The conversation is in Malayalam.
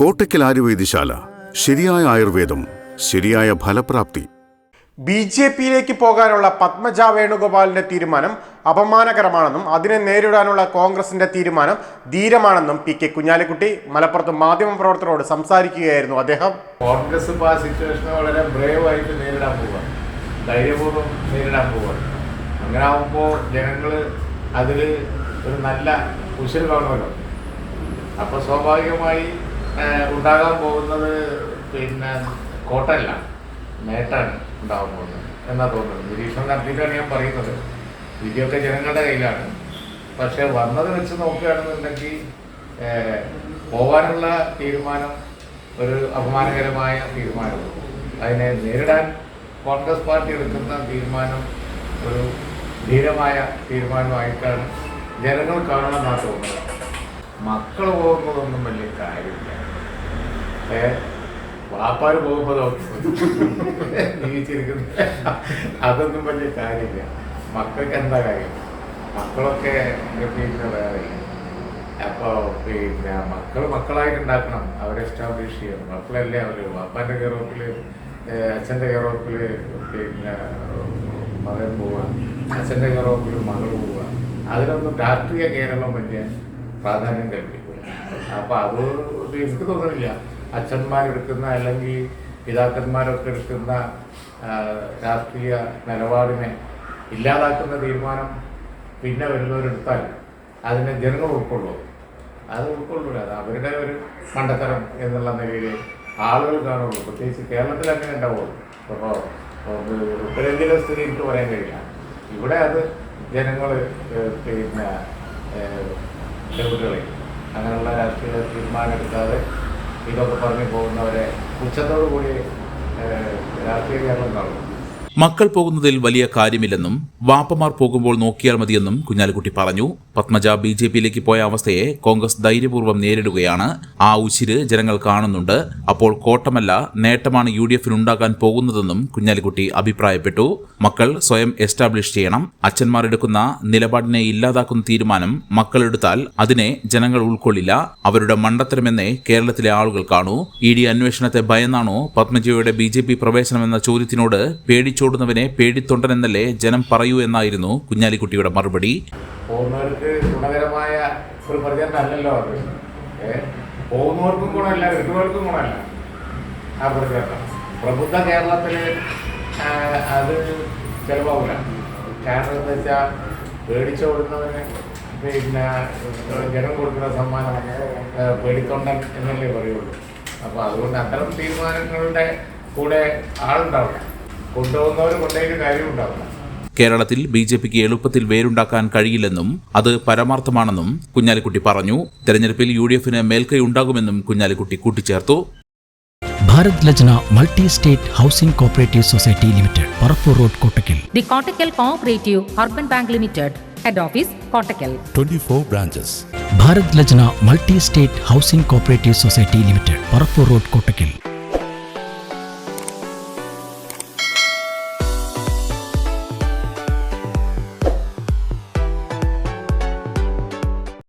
കോട്ടയ്ക്കൽ ആയുർവേദശാല ശരിയായ ആയുർവേദം ശരിയായ ഫലപ്രാപ്തി. ബി ജെ പിയിലേക്ക് പോകാനുള്ള പത്മജ വേണുഗോപാലിന്റെ തീരുമാനം അപമാനകരമാണെന്നും അതിനെ നേരിടാനുള്ള കോൺഗ്രസിന്റെ തീരുമാനം ധീരമാണെന്നും പി കെ കുഞ്ഞാലിക്കുട്ടി മലപ്പുറത്ത് മാധ്യമ പ്രവർത്തകരോട് സംസാരിക്കുകയായിരുന്നു അദ്ദേഹം. കോൺഗ്രസ് ഇപ്പോൾ ആ സിറ്റുവേഷനെ വളരെ ബ്രേവ് ആയിട്ട് നേരിടാൻ പോവുക ധൈര്യപൂർവം നേരിടാൻ പോവുകയാണ് അങ്ങനെ ആകുമ്പോൾ ജനങ്ങൾ അതിൽ ഒരു നല്ല കുശൽ കാണുമല്ലോ. അപ്പോൾ സ്വാഭാവികമായി ഉണ്ടാകാൻ പോകുന്നത് പിന്നെ കോട്ടയല്ല നേട്ടാണ് ഉണ്ടാകാൻ പോകുന്നത് എന്നാ തോന്നുന്നത്. നിരീക്ഷണം നടത്തിയിട്ടാണ് ഞാൻ പറയുന്നത്. വിധിയൊക്കെ ജനങ്ങളുടെ കയ്യിലാണ്. പക്ഷെ വന്നത് വെച്ച് നോക്കുകയാണെന്നുണ്ടെങ്കിൽ പോവാനുള്ള തീരുമാനം ഒരു അപമാനകരമായ തീരുമാനമാണ്. അതിനെ നേരിടാൻ കോൺഗ്രസ് പാർട്ടി എടുക്കുന്ന തീരുമാനം ഒരു ധീരമായ തീരുമാനമായിട്ടാണ് ജനങ്ങൾ കാണണമെന്നാണ് തോന്നുന്നത്. മക്കൾ പോകുന്നതൊന്നും വലിയ കാര്യമില്ല. ഏ? വാപ്പാര് പോകുമ്പോഴോ ജീവിച്ചിരിക്കുന്നത് അതൊന്നും വലിയ കാര്യമില്ല. മക്കൾക്ക് എന്താ കാര്യം? മക്കളൊക്കെ പിന്നെ വേറെ. അപ്പോൾ പിന്നെ മക്കൾ മക്കളായിട്ടുണ്ടാക്കണം. അവരെ എസ്റ്റാബ്ലിഷ് ചെയ്യണം. മക്കളല്ലേ അവർ വാപ്പാന്റെ കെയറോപ്പിൽ അച്ഛന്റെ കെയറോപ്പിൽ പിന്നെ മകൻ പോവുക അച്ഛന്റെ കെയറോപ്പിൽ മകൾ പോവുക അതിനൊന്നും രാഷ്ട്രീയ കേരളം വലിയ പ്രാധാന്യം കൽപ്പിക്കില്ല അപ്പോൾ അത് എനിക്ക് തോന്നുന്നില്ല. അച്ഛന്മാരെടുക്കുന്ന അല്ലെങ്കിൽ പിതാക്കന്മാരൊക്കെ എടുക്കുന്ന രാഷ്ട്രീയ നിലപാടിനെ ഇല്ലാതാക്കുന്ന തീരുമാനം പിന്നെ വരുന്നവരെടുത്താൽ അതിനെ ജനങ്ങൾ ഉൾക്കൊള്ളൂ. അത് ഉൾക്കൊള്ളൂല. അത് അവരുടെ ഒരു മണ്ടത്തരം എന്നുള്ള നിലയിൽ ആളുകൾ കാണുള്ളൂ. പ്രത്യേകിച്ച് കേരളത്തിൽ അങ്ങനെ ഉണ്ടാവുള്ളൂ. അപ്പോൾ ഉത്തരേന്ത്യയിലെ സ്ഥിതി എനിക്ക് പറയാൻ കഴിയില്ല. ഇവിടെ അത് ജനങ്ങൾ പിന്നെ ഡെബുട്ടുകളെ അങ്ങനെയുള്ള രാഷ്ട്രീയ തീരുമാനം എടുക്കാതെ ഇതൊക്കെ പറഞ്ഞു പോകുന്നവരെ ഉച്ചത്തോടു കൂടി രാഷ്ട്രീയ കേരളം കാണും. മക്കൾ പോകുന്നതിൽ വലിയ കാര്യമില്ലെന്നും വാപ്പമാർ പോകുമ്പോൾ നോക്കിയാൽ മതിയെന്നും കുഞ്ഞാലിക്കുട്ടി പറഞ്ഞു. പത്മജ ബി ജെ പിയിലേക്ക് പോയ അവസ്ഥയെ കോൺഗ്രസ് ധൈര്യപൂർവം നേരിടുകയാണ്. ആ ഉശിര് ജനങ്ങൾ കാണുന്നുണ്ട്. അപ്പോൾ കോട്ടമല്ല നേട്ടമാണ് യു ഡി എഫിനുണ്ടാകാൻ പോകുന്നതെന്നും കുഞ്ഞാലിക്കുട്ടി അഭിപ്രായപ്പെട്ടു. മക്കൾ സ്വയം എസ്റ്റാബ്ലിഷ് ചെയ്യണം. അച്ഛന്മാർ എടുക്കുന്ന നിലപാടിനെ ഇല്ലാതാക്കുന്ന തീരുമാനം മക്കൾ എടുത്താൽ അതിനെ ജനങ്ങൾ ഉൾക്കൊള്ളില്ല. അവരുടെ മണ്ടത്തരമെന്നേ കേരളത്തിലെ ആളുകൾ കാണൂ. ഇ ഡി അന്വേഷണത്തെ ഭയന്നാണോ പത്മജയുടെ ബി ജെ പി പ്രവേശനമെന്ന ചോദ്യത്തിനോട് പേടിച്ചോടുന്നവനെ പേടിത്തൊണ്ടനെന്നല്ലേ ജനം പറയൂ എന്നായിരുന്നു കുഞ്ഞാലിക്കുട്ടിയുടെ മറുപടി. പോകുന്നവർക്ക് ഗുണകരമായ ഒരു അല്ലല്ലോ അത്. പോകുന്നവർക്കും ഗുണമല്ല കിട്ടുന്നവർക്കും ഗുണമല്ല ആ പ്രചരണം പ്രബുദ്ധ കേരളത്തിൽ അത് ചിലവാകില്ല കാരണം എന്താ വെച്ചാൽ പേടിച്ചോടുന്നവന് പിന്നെ ജനം കൊടുക്കുന്ന സമ്മാനം പേടിത്തൊണ്ടൻ എന്നല്ലേ പറയുള്ളൂ. അപ്പോൾ അതുകൊണ്ട് അത്തരം തീരുമാനങ്ങളുടെ കൂടെ ആളുണ്ടാവില്ല. കൊണ്ടുപോകുന്നവർ കേരളത്തിൽ ബി ജെ പിക്ക് എളുപ്പത്തിൽ വേരുണ്ടാക്കാൻ കഴിയില്ലെന്നും അത് പരമാർത്ഥമാണെന്നും കുഞ്ഞാലിക്കുട്ടി പറഞ്ഞു. തെരഞ്ഞെടുപ്പിൽ യു ഡി എഫിന് മേൽക്കൈ ഉണ്ടാകുമെന്നും കുഞ്ഞാലിക്കുട്ടി കൂട്ടിച്ചേർത്തു. Bharat Lajna multi state housing cooperative society limited Parappur road Kottakkal. The Kottakkal cooperative urban bank limited head office Kottakkal. 24 branches. Bharat Lajna multi state housing cooperative society limited Parappur road Kottakkal.